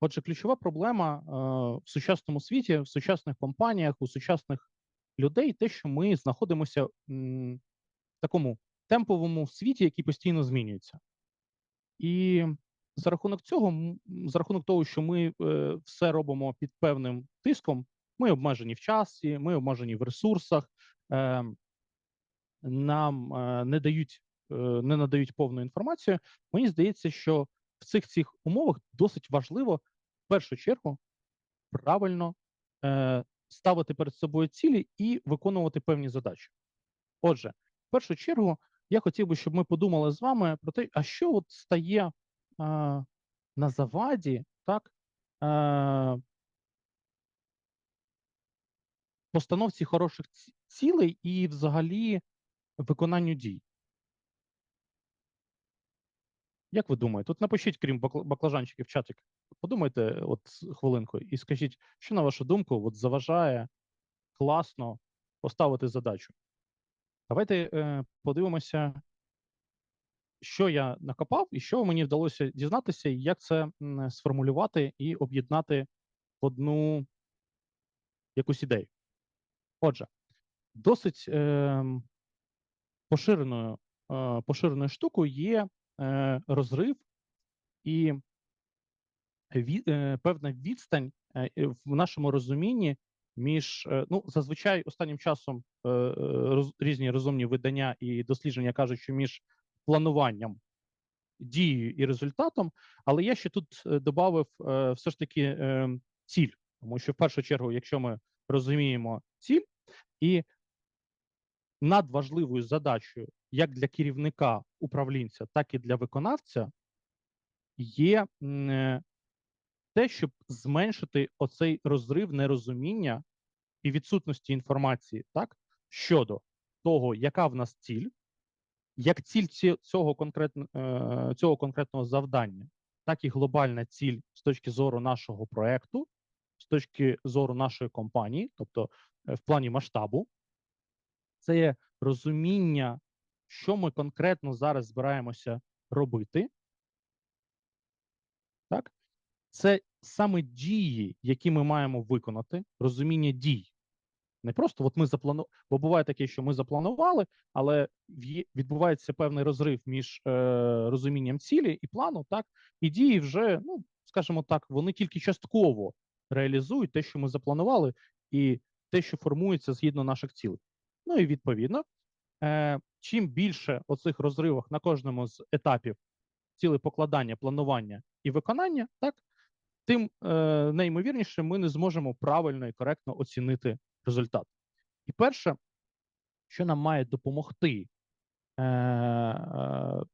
Отже, ключова проблема е, в сучасному світі, в сучасних компаніях, у сучасних людей те, що ми знаходимося в такому темповому світі, який постійно змінюється. І за рахунок цього, за рахунок того, що ми е, все робимо під певним тиском, ми обмежені в часі, ми обмежені в ресурсах, е, нам е, не дають, не надають повну інформацію. Мені здається, що в цих цих умовах досить важливо в першу чергу правильно е, ставити перед собою цілі і виконувати певні задачі. Отже, в першу чергу, я хотів би, щоб ми подумали з вами про те, а що от стає е, на заваді, так, е, постановці хороших цілей і взагалі виконанню дій. Як ви думаєте? Тут напишіть, крім баклажанчиків, чатик. Подумайте от хвилинку і скажіть, що на вашу думку от заважає класно поставити задачу. Давайте е, подивимося, що я накопав і що мені вдалося дізнатися, і як це сформулювати і об'єднати в одну якусь ідею. Отже, досить е, поширеною, е, поширеною штукою є е, розрив і е, певна відстань е, е, в нашому розумінні між е, ну зазвичай останнім часом е, е, різні розумні видання і дослідження кажуть, що між плануванням, дією і результатом, але я ще тут е, додав е, все ж таки е, ціль, тому що в першу чергу, якщо ми розуміємо ціль і надважливою задачею як для керівника управлінця, так і для виконавця є е, те, щоб зменшити оцей розрив нерозуміння і відсутності інформації, так щодо того, яка в нас ціль, як ціль цього конкретно е, цього конкретного завдання, так і глобальна ціль з точки зору нашого проекту, з точки зору нашої компанії, тобто е, в плані масштабу, це є розуміння, що ми конкретно зараз збираємося робити. Так? Це саме дії, які ми маємо виконати, розуміння дій. Не просто от ми запланували, бо буває таке, що ми запланували, але відбувається певний розрив між е, розумінням цілі і плану, так, і дії вже, ну, скажімо так, вони тільки частково реалізують те, що ми запланували, і те, що формується згідно наших цілей. Ну і відповідно, е, чим більше оцих розривів на кожному з етапів цілепокладання, планування і виконання, так, тим е, найімовірніше ми не зможемо правильно і коректно оцінити результат. І перше, що нам має допомогти е,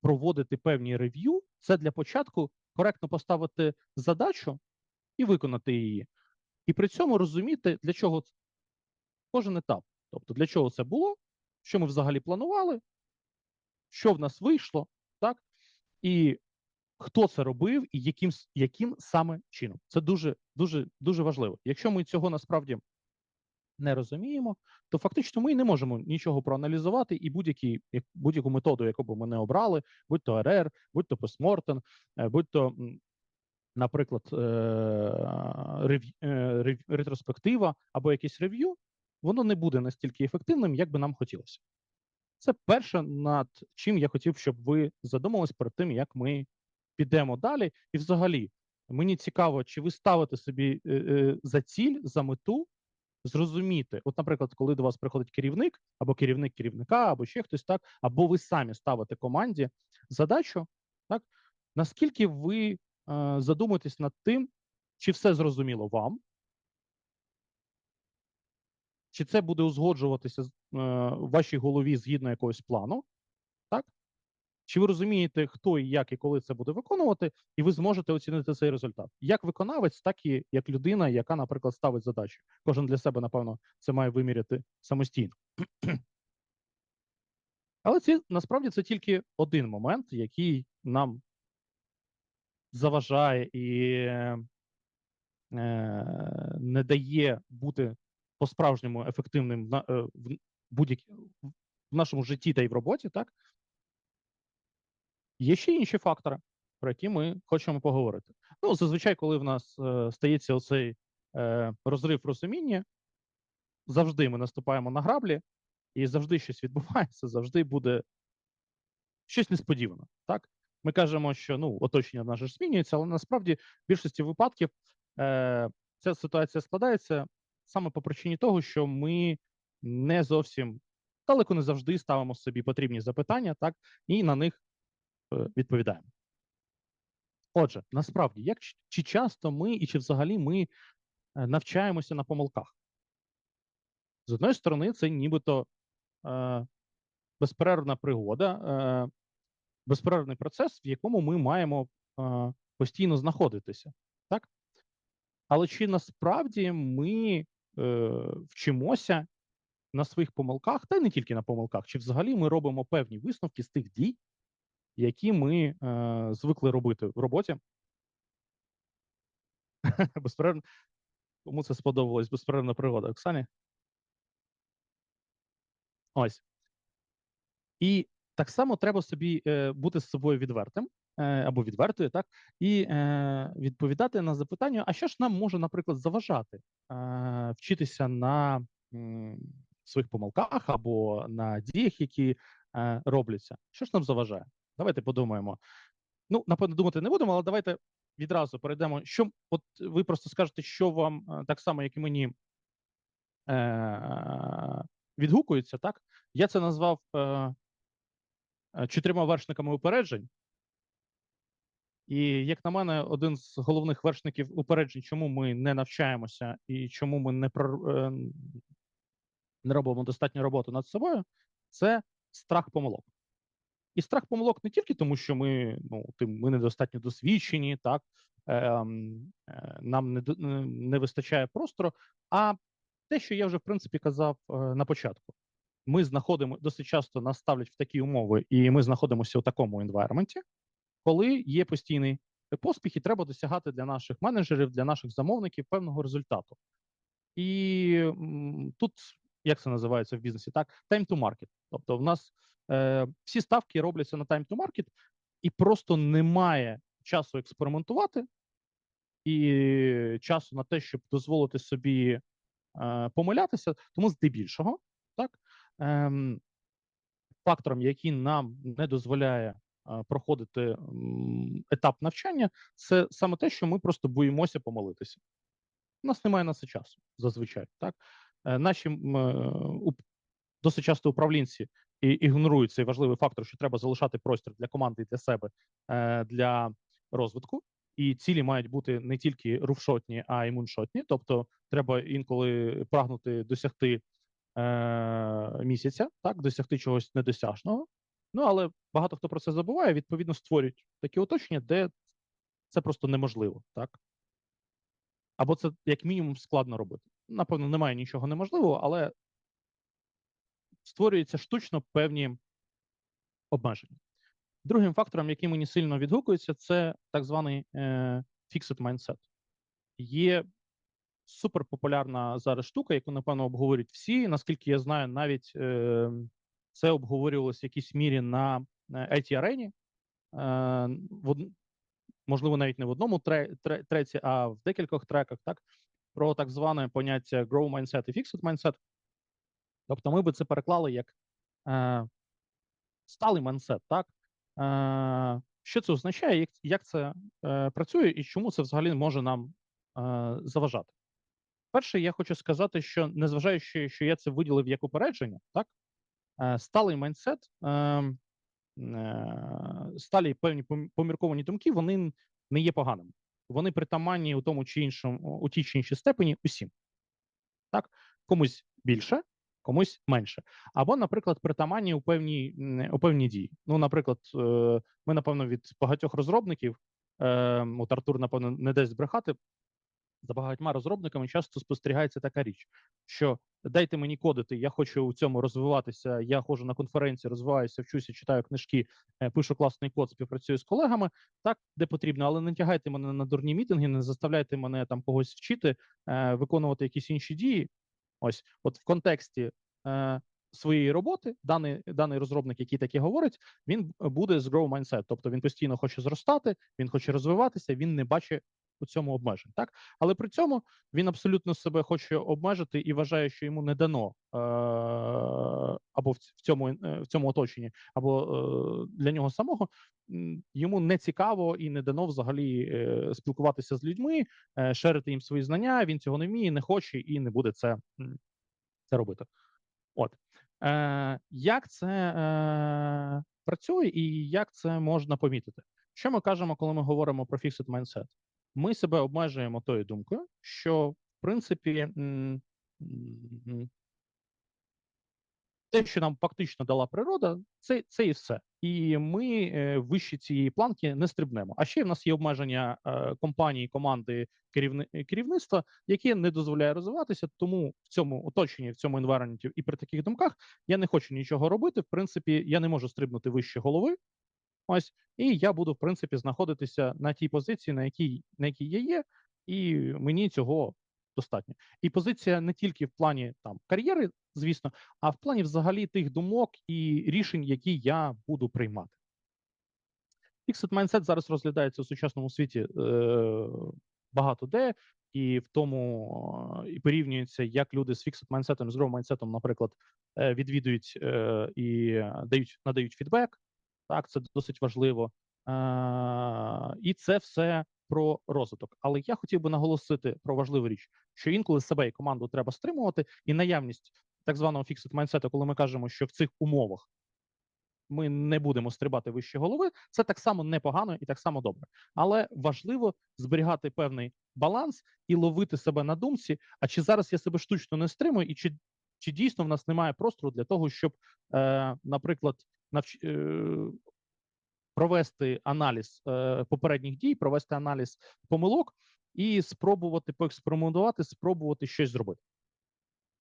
проводити певні рев'ю, це для початку коректно поставити задачу і виконати її. І при цьому розуміти, для чого кожен етап. Тобто, для чого це було, що ми взагалі планували, що в нас вийшло, так? І хто це робив, і яким, яким саме чином. Це дуже, дуже, дуже важливо. Якщо ми цього насправді не розуміємо, то фактично ми не можемо нічого проаналізувати, і будь-яку методу, яку б ми не обрали, будь то РР, будь то постмортем, е, будь то, наприклад, е, е, ретроспектива або якесь рев'ю, воно не буде настільки ефективним, як би нам хотілося. Це перше, над чим я хотів, щоб ви задумались перед тим, як ми підемо далі. І взагалі, мені цікаво, чи ви ставите собі е, е, за ціль, за мету зрозуміти, от, наприклад, коли до вас приходить керівник, або керівник керівника, або ще хтось так, або ви самі ставите команді задачу, так наскільки ви е, задумуєтесь над тим, чи все зрозуміло вам, чи це буде узгоджуватися е, в вашій голові згідно якогось плану, так? Чи ви розумієте, хто і як і коли це буде виконувати, і ви зможете оцінити цей результат як виконавець, так і як людина, яка, наприклад, ставить задачу. Кожен для себе, напевно, це має виміряти самостійно. Але це насправді це тільки один момент, який нам заважає і е, не дає бути по-справжньому ефективним в, е, будь-якій в нашому житті та й в роботі, так? Є ще інші фактори, про які ми хочемо поговорити. Ну, зазвичай, коли в нас е, стається оцей е, розрив розуміння, завжди ми наступаємо на граблі, і завжди щось відбувається, завжди буде щось несподіване. Так? Ми кажемо, що ну, оточення наше ж змінюється, але насправді в більшості випадків е, ця ситуація складається саме по причині того, що ми не зовсім далеко не завжди ставимо собі потрібні запитання, так, і на них е, відповідаємо. Отже, насправді, як чи часто ми і чи взагалі ми е, навчаємося на помилках? З одної сторони, це нібито е, безперервна пригода, е, безперервний процес, в якому ми маємо е, постійно знаходитися. Так? Але чи насправді ми е, вчимося на своїх помилках, та й не тільки на помилках, чи взагалі ми робимо певні висновки з тих дій, які ми е, звикли робити в роботі? Безперервно. Кому це сподобалось безперервна пригода, Оксані? Ось. І так само треба собі е, бути з собою відвертим або відвертою, так, і е, відповідати на запитання, а що ж нам може, наприклад, заважати е, вчитися на своїх помилках або на діях, які е, робляться. Що ж нам заважає? Давайте подумаємо. Ну, напевно, думати не будемо, але давайте відразу перейдемо. Що от ви просто скажете, що вам е, так само, як і мені е, відгукується, так? Я це назвав е, е, чотирма вершниками упереджень. І, як на мене, один з головних вершників упереджень, чому ми не навчаємося і чому ми не, прор- е, не робимо достатньо роботи над собою, це страх помилок. І страх помилок не тільки тому, що ми, ну, тим, ми недостатньо досвідчені, так, ем, е, нам не, не- вистачає простору, а те, що я вже в принципі казав е, на початку. Ми знаходимо досить часто нас ставлять в такі умови, і ми знаходимося у такому енвайрменті, коли є постійний поспіх, і треба досягати для наших менеджерів, для наших замовників певного результату. І тут, як це називається в бізнесі, так, time to market. Тобто, в нас е, всі ставки робляться на time to market, і просто немає часу експериментувати і часу на те, щоб дозволити собі е, помилятися. Тому здебільшого, так, ем, фактором, який нам не дозволяє е, проходити етап навчання, це саме те, що ми просто боїмося помилитися. У нас немає на це часу зазвичай. Так? Е, Наші е, досить часто управлінці і ігнорують цей важливий фактор, що треба залишати простір для команди і для себе е, для розвитку. І цілі мають бути не тільки руфшотні, а й муншотні. Тобто, треба інколи прагнути досягти е, місяця, так, досягти чогось недосяжного. Ну але багато хто про це забуває. Відповідно, створюють такі оточення, де це просто неможливо, так або це як мінімум складно робити. Напевно, немає нічого неможливого, але створюються штучно певні обмеження. Другим фактором, який мені сильно відгукується, це так званий е, fixed mindset. Є суперпопулярна зараз штука, яку, напевно, обговорюють всі. Наскільки я знаю, навіть е, це обговорювалося в якійсь мірі на it арені Е, можливо, навіть не в одному тре, тре- треці, а в декількох треках, так, про так зване поняття grow mindset і fixed mindset. Тобто ми би це переклали як е, сталий mindset, так? Е, що це означає, як, як це е, працює і чому це взагалі може нам е, заважати? Перше, я хочу сказати, що незважаючи, що я це виділив як упередження, так? Е, сталий майндсет, е, е, сталі певні помірковані думки, вони не є поганими. Вони притаманні у тому чи іншому, у тій чи іншій степені усім. Так? Комусь більше, комусь менше. Або, наприклад, притаманні у певній, у певній дії. Ну, наприклад, е, ми, напевно, від багатьох розробників, е, от Артур, напевно, не дасть збрехати, за багатьма розробниками часто спостерігається така річ, що дайте мені кодити, я хочу у цьому розвиватися. Я ходжу на конференції, розвиваюся, вчуся, читаю книжки, е, пишу класний код, співпрацюю з колегами, так де потрібно, але не тягайте мене на дурні мітинги, не заставляйте мене там когось вчити, е, виконувати якісь інші дії. Ось, от в контексті е, своєї роботи, даний, даний розробник, який таке говорить, він буде з grow mindset, тобто він постійно хоче зростати, він хоче розвиватися, він не бачить у цьому обмежень. Так, але при цьому він абсолютно себе хоче обмежити і вважає, що йому не дано е- або в цьому е, в цьому оточенні, або е- для нього самого йому не цікаво і не дано взагалі е- спілкуватися з людьми, шерити їм свої знання. Він цього не вміє, не хоче і не буде це, це робити. От е, як це е, працює і як це можна помітити? Що ми кажемо, коли ми говоримо про fixed mindset? Ми себе обмежуємо тою думкою, що в принципі те, що нам фактично дала природа, це, це і все. І ми е, вище цієї планки не стрибнемо. А ще в нас є обмеження е, компанії, команди керівни, керівництва, яке не дозволяє розвиватися. Тому в цьому оточенні, в цьому енвайронменті і при таких думках я не хочу нічого робити. В принципі, я не можу стрибнути вище голови. Ось, і я буду, в принципі, знаходитися на тій позиції, на якій на якій я є, і мені цього достатньо. І позиція не тільки в плані там кар'єри, звісно, а в плані взагалі тих думок і рішень, які я буду приймати. Fixed mindset зараз розглядається у сучасному світі е, багато де, і в тому е, і порівнюється, як люди з fixed mindset, з growth mindset, наприклад, е, відвідують е, і дають надають фідбек. Так, це досить важливо. Е, і це все про розвиток. Але я хотів би наголосити про важливу річ, що інколи себе і команду треба стримувати, і наявність так званого fixed mindset, коли ми кажемо, що в цих умовах ми не будемо стрибати вище голови, це так само непогано і так само добре. Але важливо зберігати певний баланс і ловити себе на думці. А чи зараз я себе штучно не стримую, і чи, чи дійсно в нас немає простору для того, щоб, е, наприклад, навч... е, провести аналіз е, попередніх дій, провести аналіз помилок і спробувати поекспериментувати, спробувати щось зробити.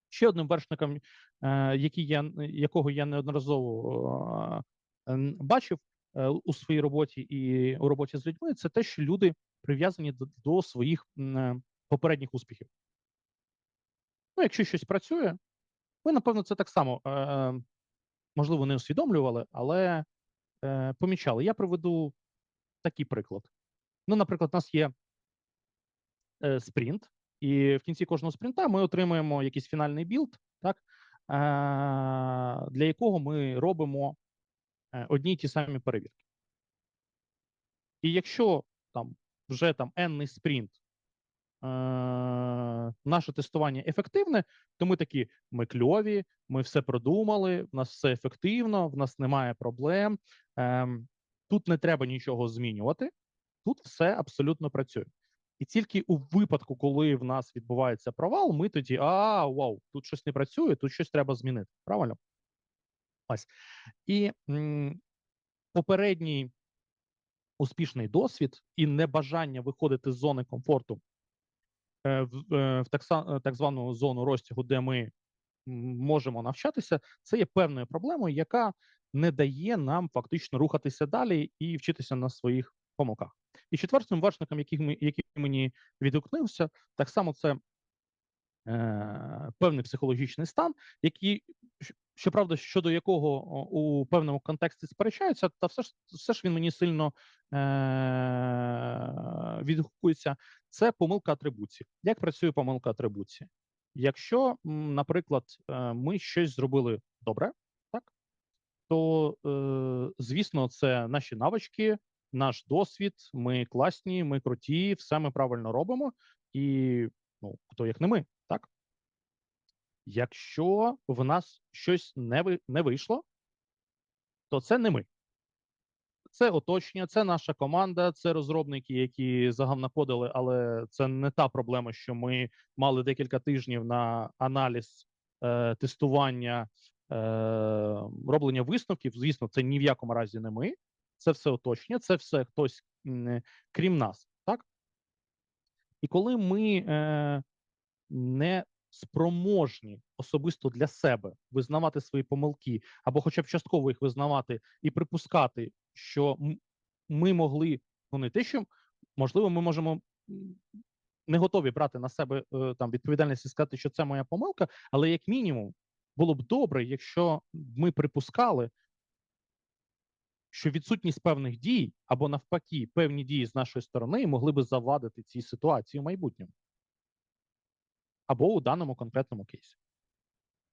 Ще одним вершником, е, який я, якого я неодноразово бачив у своїй роботі і у роботі з людьми, це те, що люди прив'язані до, до своїх попередніх успіхів. Ну, якщо щось працює, ви, напевно, це так само можливо не усвідомлювали, але е, помічали. Я приведу такий приклад. Ну, наприклад, у нас є е, спринт, і в кінці кожного спринта ми отримуємо якийсь фінальний білд, так, е, для якого ми робимо е, одні й ті самі перевірки. І якщо там вже там енний спринт, наше тестування ефективне, то ми такі: ми кльові, ми все продумали, в нас все ефективно, в нас немає проблем. Е, тут не треба нічого змінювати, тут все абсолютно працює. І тільки у випадку, коли в нас відбувається провал, ми тоді а, вау, тут щось не працює, тут щось треба змінити. Правильно? Ось. І м, попередній успішний досвід і небажання виходити з зони комфорту е, в, е, в так, са- так звану зону розтягу, де ми можемо навчатися, це є певною проблемою, яка не дає нам фактично рухатися далі і вчитися на своїх помилках. І четвертим вершником, який, який мені відгукнувся, так само це е, певний психологічний стан, який, щоправда, щодо якого у певному контексті сперечаються, та все ж все ж він мені сильно е, відгукується. Це помилка атрибуції. Як працює помилка атрибуції? Якщо, наприклад, е, ми щось зробили добре, так то е, звісно, це наші навички, наш досвід. Ми класні, ми круті, все ми правильно робимо. І ну хто як не ми, так? Якщо в нас щось не не вийшло, то це не ми. Це оточення, це наша команда, це розробники, які загавнаходили, але це не та проблема, що ми мали декілька тижнів на аналіз, е, тестування, е, роблення висновків. Звісно, це ні в якому разі не ми. Це все оточення, це все хтось крім нас, так? І коли ми е, не спроможні особисто для себе визнавати свої помилки, або хоча б частково їх визнавати і припускати, що ми могли, ну не те, що можливо, ми можемо не готові брати на себе е, там відповідальність і сказати, що це моя помилка, але як мінімум було б добре, якщо ми припускали, що відсутність певних дій або навпаки певні дії з нашої сторони могли би завадити цій ситуації в майбутньому. Або у даному конкретному кейсі.